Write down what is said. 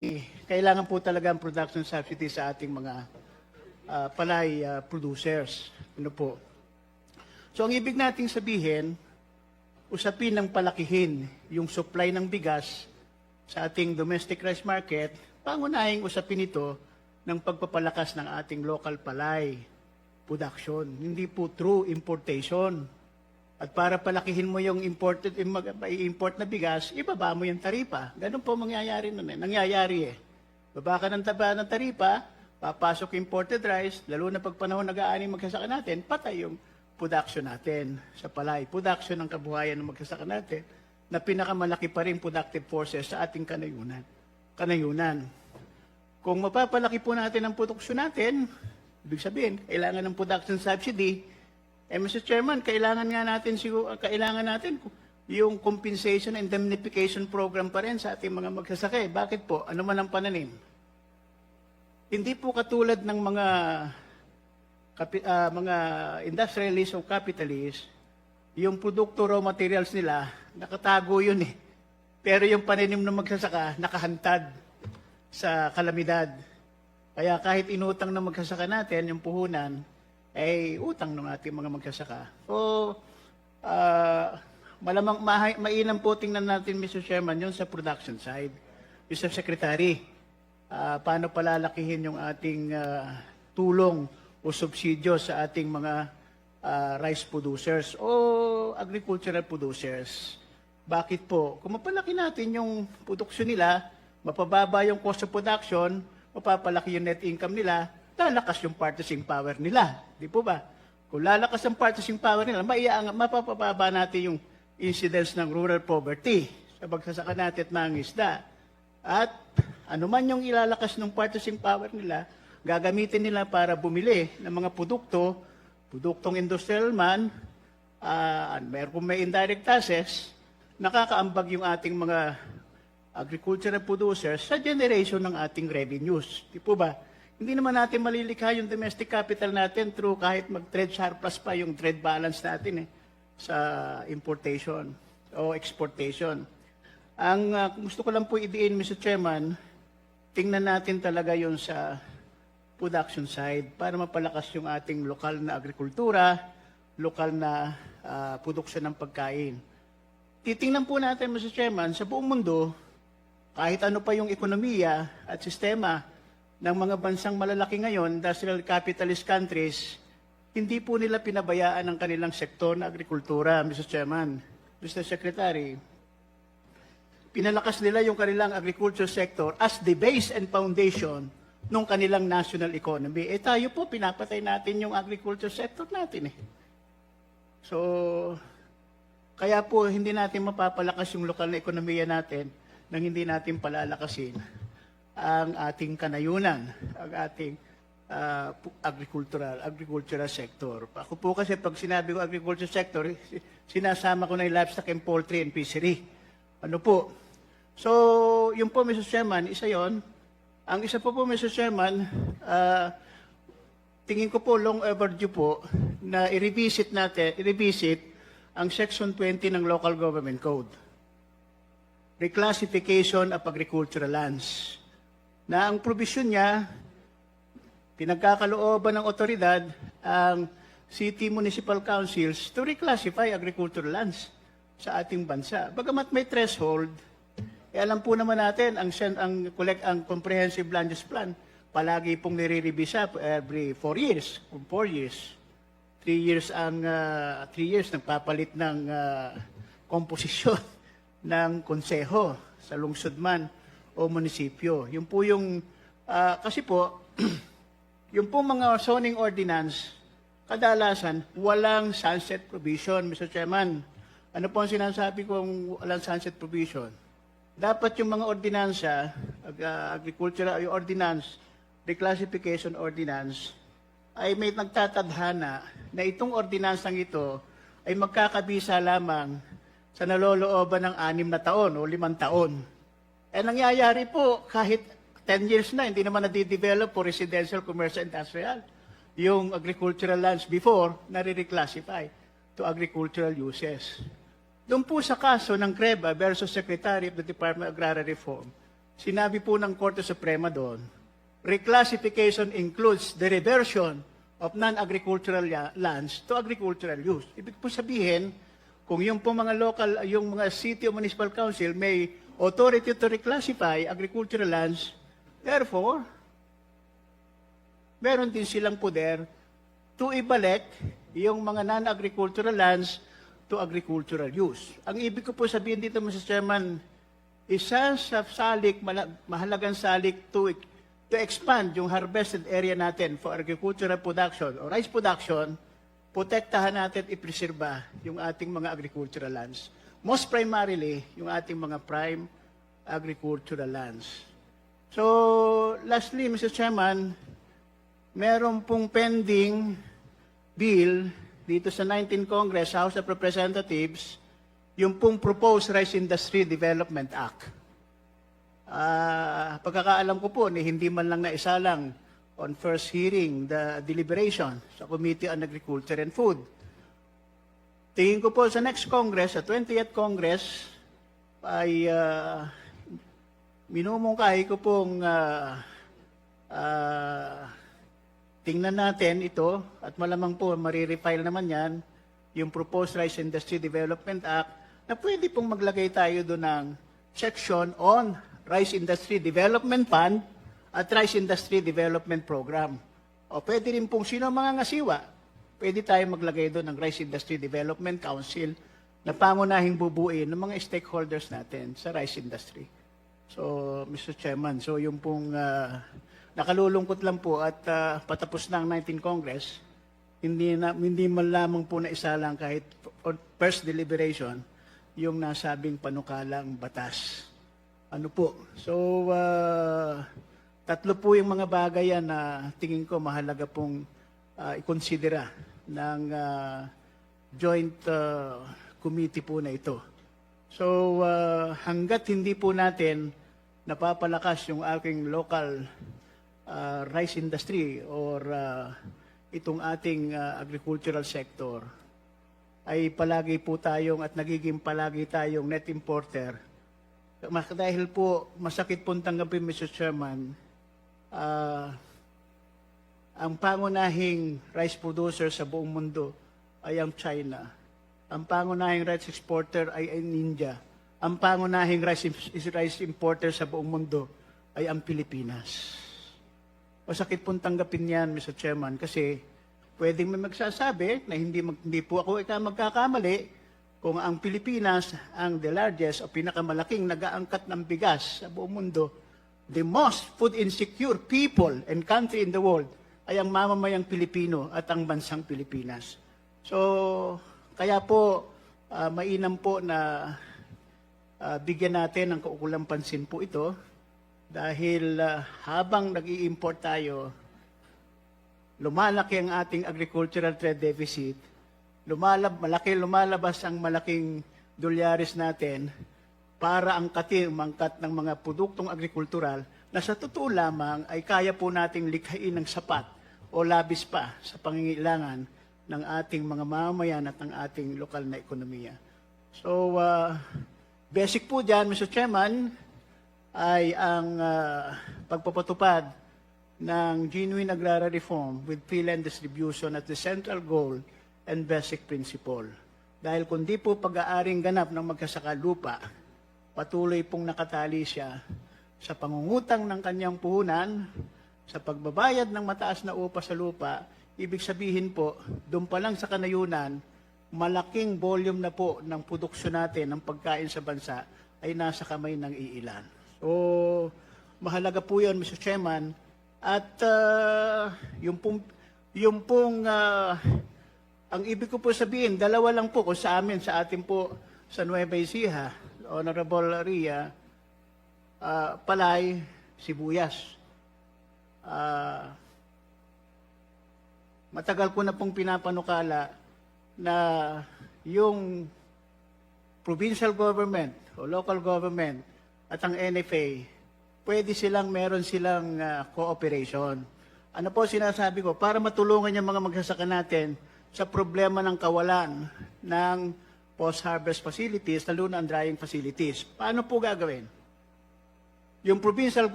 eh, kailangan po talaga ang production subsidy sa ating mga ah, palay ah, producers. Ano po? So ang ibig nating sabihin, usapin ng palakihin yung supply ng bigas sa ating domestic rice market, pangunahing usapin ito ng pagpapalakas ng ating local palay production, hindi po through importation. At para palakihin mo yung imported, yung mag- import na bigas, ibaba mo yung taripa. Ganun po mangyayari nun eh. Nangyayari eh. Baba ka ng taba ng taripa, papasok yung imported rice, lalo na pag panahon nag-aani magsasaka natin, patay yung production natin sa palay. Production ng kabuhayan ng magsasaka natin na pinakamalaki pa rin productive forces sa ating kanayunan. Kanayunan. Kung mapapalaki po natin ang produksyon natin, ibig sabihin, kailangan ng production subsidy, eh Mr. Chairman, kailangan nga natin siguro, kailangan natin yung compensation and indemnification program pa rin sa ating mga magsasaka. eh. Bakit po? Ano man ang pananim? Hindi po katulad ng mga ah, mga industrialists o capitalists, yung produkto raw materials nila, nakatago yun eh. Pero yung pananim ng magsasaka, nakahantad sa kalamidad. Kaya kahit inutang ng magsasaka natin, yung puhunan, ay utang ng ating mga magsasaka. So, ah, malamang mahay, mainam po tingnan natin, Mr. Chairman, yun sa production side. Mr. Secretary, ah, paano palalakihin yung ating ah, tulong o subsidyo sa ating mga ah, rice producers o agricultural producers? Bakit po? Kung mapalaki natin yung produksyon nila, mapababa yung cost of production, mapapalaki yung net income nila, lalakas yung purchasing power nila. Di po ba? Kung lalakas ang purchasing power nila, maiaang, mapapababa natin yung incidence ng rural poverty sa pagsasaka natin at mga isda. At ano man yung ilalakas ng purchasing power nila, gagamitin nila para bumili ng mga produkto, produktong industrial man, uh, meron kung may indirect taxes, nakakaambag yung ating mga agricultural producers sa generation ng ating revenues. Di po ba? Hindi naman natin malilikha yung domestic capital natin through kahit mag-trade surplus pa yung trade balance natin eh, sa importation o exportation. Ang uh, gusto ko lang po idiin, Mr. Chairman, tingnan natin talaga yon sa production side para mapalakas yung ating lokal na agrikultura, lokal na uh, produksyon ng pagkain. Titingnan po natin, Mr. Chairman, sa buong mundo, kahit ano pa yung ekonomiya at sistema ng mga bansang malalaki ngayon, industrial capitalist countries, hindi po nila pinabayaan ang kanilang sektor na agrikultura, Mr. Chairman. Mr. Secretary, pinalakas nila yung kanilang agriculture sector as the base and foundation ng kanilang national economy. Eh tayo po, pinapatay natin yung agriculture sector natin eh. So, kaya po hindi natin mapapalakas yung lokal na ekonomiya natin nang hindi natin palalakasin ang ating kanayunan, ang ating pu- agricultural agricultural sector. Ako po kasi pag sinabi ko agriculture sector, si- sinasama ko na yung livestock and poultry and fishery. Ano po? So, yun po, Mr. Chairman, isa yon. Ang isa po po, Mr. Chairman, ah, tingin ko po long overdue po na i-revisit natin, i-revisit ang Section 20 ng Local Government Code. Reclassification of agricultural lands. Na ang provision niya, pinagkakalooban ng otoridad ang city municipal councils to reclassify agricultural lands sa ating bansa. Bagamat may threshold, eh alam po naman natin ang sen- ang collect ang comprehensive land use plan palagi pong nire-revisa every four years, kung four years. Three years ang ah, three years nagpapalit ng ah, komposisyon ng konseho sa lungsod man o munisipyo. Yung po yung ah, kasi po yung po mga zoning ordinance kadalasan walang sunset provision, Mr. Chairman. Ano po ang sinasabi kong walang sunset provision? Dapat yung mga ordinansa, ag- ah, agricultural yung ordinance, reclassification ordinance, ay may nagtatadhana na itong ordinansang ito ay magkakabisa lamang sa nalolooban ng anim na taon o limang taon. Eh nangyayari po kahit 10 years na, hindi naman nadidevelop for residential, commercial, industrial. Yung agricultural lands before, nare-reclassify to agricultural uses. Doon po sa kaso ng CREBA versus Secretary of the Department of Agrarian Reform, sinabi po ng Korte Suprema doon, reclassification includes the reversion of non-agricultural lands to agricultural use. Ibig po sabihin, kung yung po mga local, yung mga city o municipal council may authority to reclassify agricultural lands, therefore, meron din silang poder to ibalik yung mga non-agricultural lands to agricultural use. Ang ibig ko po sabihin dito, Mr. Chairman, isa sa salik, mahalagang salik to, to expand yung harvested area natin for agricultural production o rice production, protektahan natin at ipreserba yung ating mga agricultural lands. Most primarily, yung ating mga prime agricultural lands. So, lastly, Mr. Chairman, meron pong pending bill dito sa 19 Congress, House of Representatives, yung pong Proposed Rice Industry Development Act. Ah, pagkakaalam ko po, ni hindi man lang naisalang on first hearing the deliberation sa Committee on Agriculture and Food. Tingin ko po sa next Congress, sa 20th Congress, ay uh, minumungkahi ko pong ah, ah, tingnan natin ito at malamang po marirefile naman yan yung Proposed Rice Industry Development Act na pwede pong maglagay tayo doon ng section on Rice Industry Development Fund at Rice Industry Development Program. O pwede rin pong sino mga ngasiwa, pwede tayo maglagay doon ng Rice Industry Development Council na pangunahing bubuin ng mga stakeholders natin sa rice industry. So, Mr. Chairman, so yung pong ah, nakalulungkot lang po at ah, patapos na ang 19 Congress, hindi, na, hindi man lamang po na isa lang kahit on first deliberation yung nasabing panukalang batas. Ano po? So, ah, tatlo po yung mga bagay yan na tingin ko mahalaga pong ah, ikonsidera ng ah, joint ah, committee po na ito. So, ah, hanggat hindi po natin napapalakas yung aking local ah, rice industry or ah, itong ating ah, agricultural sector, ay palagi po tayong at nagiging palagi tayong net importer. Dahil po, masakit pong tanggapin, Mr. Chairman, ah, ang pangunahing rice producer sa buong mundo ay ang China. Ang pangunahing rice exporter ay ang India. Ang pangunahing rice, rice importer sa buong mundo ay ang Pilipinas. Masakit pong tanggapin yan, Mr. Chairman, kasi pwedeng may magsasabi na hindi, mag, hindi po ako ika magkakamali kung ang Pilipinas ang the largest o pinakamalaking nag-aangkat ng bigas sa buong mundo, the most food insecure people and country in the world ay ang mamamayang Pilipino at ang bansang Pilipinas. So, kaya po, ah, mainam po na ah, bigyan natin ng kaukulang pansin po ito dahil ah, habang nag-i-import tayo, lumalaki ang ating agricultural trade deficit, lumalab, malaki lumalabas ang malaking dolyares natin para ang kating mangkat ng mga produktong agrikultural na sa totoo lamang ay kaya po nating likhain ng sapat o labis pa sa pangangailangan ng ating mga mamamayan at ng ating lokal na ekonomiya. So, uh, basic po dyan, Mr. Chairman, ay ang uh, pagpapatupad ng genuine agrarian reform with fill-and distribution at the central goal and basic principle. Dahil kung di po pag-aaring ganap ng magkasaka lupa, patuloy pong nakatali siya sa pangungutang ng kanyang puhunan, sa pagbabayad ng mataas na upa sa lupa, ibig sabihin po, doon pa lang sa kanayunan, malaking volume na po ng produksyon natin ng pagkain sa bansa ay nasa kamay ng iilan. So, mahalaga po yun, Mr. Chairman. At ah, yung pong, yung pong ah, ang ibig ko po sabihin, dalawa lang po kung sa amin, sa atin po sa Nueva Ecija, Honorable Ria, ah, palay, sibuyas. Ah, matagal ko na pong pinapanukala na yung provincial government o local government at ang NFA, pwede silang, meron silang ah, cooperation. Ano po sinasabi ko? Para matulungan yung mga magsasaka natin sa problema ng kawalan ng post-harvest facilities, lalo na ang drying facilities. Paano po gagawin? yung provincial